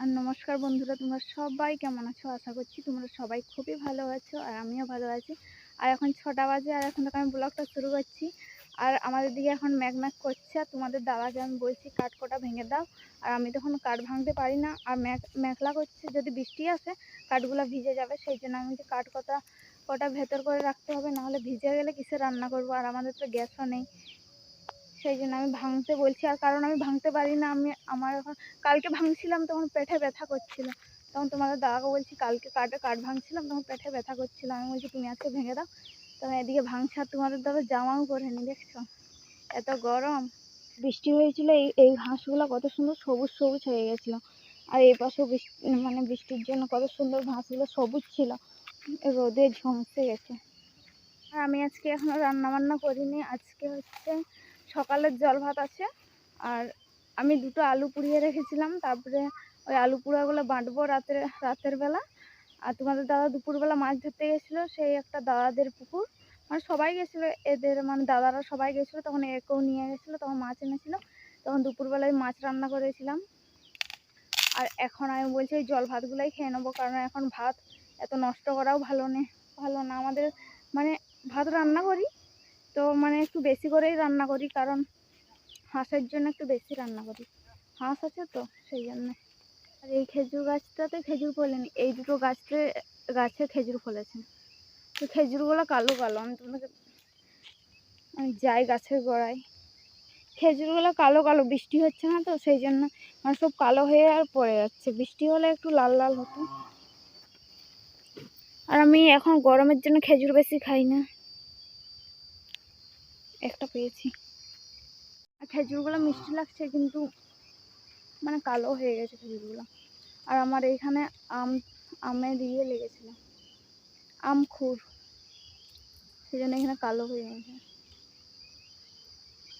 আর নমস্কার বন্ধুরা, তোমরা সবাই কেমন আছো? আশা করছি তোমরা সবাই খুবই ভালো আছো আর আমিও ভালো আছি। আর এখন ছটা বাজে আর এখন আমি ব্লগটা শুরু করছি। আর আমাদের দিকে এখন ম্যাগ ম্যাগ করছে আর তোমাদের দাদাকে আমি বলছি, কাঠ কটা ভেঙে দাও। আর আমি তখন কাঠ ভাঙতে পারি না। আর ম্যাগ মেঘলা করছে, যদি বৃষ্টি আসে, কাঠগুলো ভিজে যাবে। সেই জন্য আমি যে কাঠ কটা কটা ভেতর করে রাখতে হবে, নাহলে ভিজে গেলে কিসে রান্না করব? আর আমাদের তো গ্যাসও নেই। সেই জন্য আমি ভাঙতে বলছি। আর কারণ আমি ভাঙতে পারি না, আমি আমার এখন কালকে ভাঙছিলাম, তখন পেটে ব্যথা করছিল। তখন তোমাদের দাদাকে বলছি, কালকে কাঠে কাঠ ভাঙছিলাম, তখন পেটে ব্যথা করছিল। আমি বলছি, তুমি আজকে ভেঙে দাও। তখন এদিকে ভাঙছে, আর তোমাদের দাদা জামাও পরেনি দেখছ? এত গরম। বৃষ্টি হয়েছিল, এই এই ঘাসগুলো কত সুন্দর সবুজ সবুজ হয়ে গেছিল। আর এই পাশেও বৃষ্টি মানে বৃষ্টির জন্য কত সুন্দর ঘাসগুলো সবুজ ছিল। রোদে ঝমসে গেছে। আর আমি আজকে এখনও রান্না বান্না করিনি। আজকে হচ্ছে সকালের জল ভাত আছে। আর আমি দুটো আলু পুড়িয়ে রেখেছিলাম, তারপরে ওই আলু পোড়াগুলো বাঁটবো রাতের রাতের বেলা। আর তোমাদের দাদা দুপুরবেলা মাছ ধরতে গেছিল, সেই একটা দাদাদের পুকুর। মানে সবাই গেছিল, এদের মানে দাদারা সবাই গেছিল, তখন একেও নিয়ে গেছিল, তখন মাছ এনেছিলো। তখন দুপুরবেলায় মাছ রান্না করেছিলাম। আর এখন আমি বলছি ওই জল ভাতগুলোই খেয়ে নেব, কারণ এখন ভাত এত নষ্ট করাও ভালো নেই ভালো না। আমাদের মানে ভাত রান্না করি তো মানে একটু বেশি করেই রান্না করি, কারণ হাঁসের জন্য একটু বেশি রান্না করি। হাঁস আছে তো, সেই জন্যে। আর এই খেজুর গাছটাতে খেজুর ফলেনি, এই দুটো গাছতে, গাছে খেজুর ফলেছে। তো খেজুরগুলো কালো কালো, আমি তোমাকে আমি যাই গাছের গোড়ায়। খেজুরগুলো কালো কালো, বৃষ্টি হচ্ছে না তো, সেই জন্য মানে সব কালো হয়ে আর পড়ে যাচ্ছে। বৃষ্টি হলে একটু লাল লাল হতো। আর আমি এখন গরমের জন্য খেজুর বেশি খাই না। একটা পেয়েছি। আর খেজুরগুলো মিষ্টি লাগছে কিন্তু মানে কালো হয়ে গেছে খেজুরগুলো। আর আমার এইখানে আম, আমে দিয়ে লেগেছিল। আম খুর। সেই জন্য এখানে কালো হয়ে গেছে।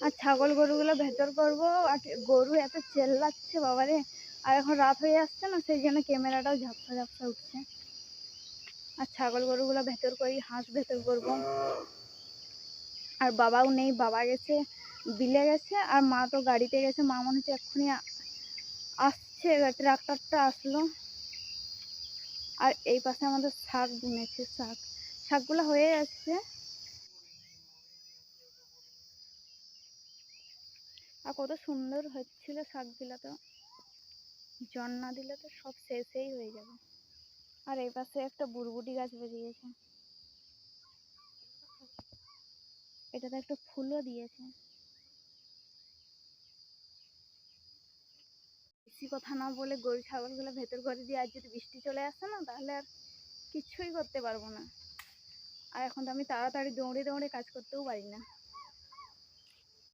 আর ছাগল গরুগুলো ভেতর করব, আর গরু এত চেল্লাচ্ছে বাবারে। আর এখন রাত হয়ে আসছে না, সেই জন্য ক্যামেরাটাও ঝাপসা ঝাপসা উঠছে। আর ছাগল গরুগুলো ভেতর করি, হাঁস ভেতর করব। আর বাবাও নেই, বাবা গেছে, বিলে গেছে, আর মা তো গাড়িতে গেছে, মা মনে হচ্ছে এক্ষুনি আসছে ট্রাক্টরটা আসলো। আর এই পাশে আমাদের শাক বুনেছে শাক। শাকগুলো হয়ে যাচ্ছে আর কত সুন্দর হচ্ছিল শাকগুলো তো। জন না দিলে তো সব শেষেই হয়ে যাবে। আর এই পাশে একটা বুরবুটি গাছ বেরিয়েছে। এটাতে একটা ফুলও দিয়েছে। বেশি কথা না বলে গরু, ছাগলগুলো ভেতর ঘরে দিয়ে আর যদি বৃষ্টি চলে আসে না, তাহলে আর কিছুই করতে পারব না। আর এখন তো আমি তাড়াতাড়ি দৌড়ে দৌড়ে কাজ করতেও পারি না।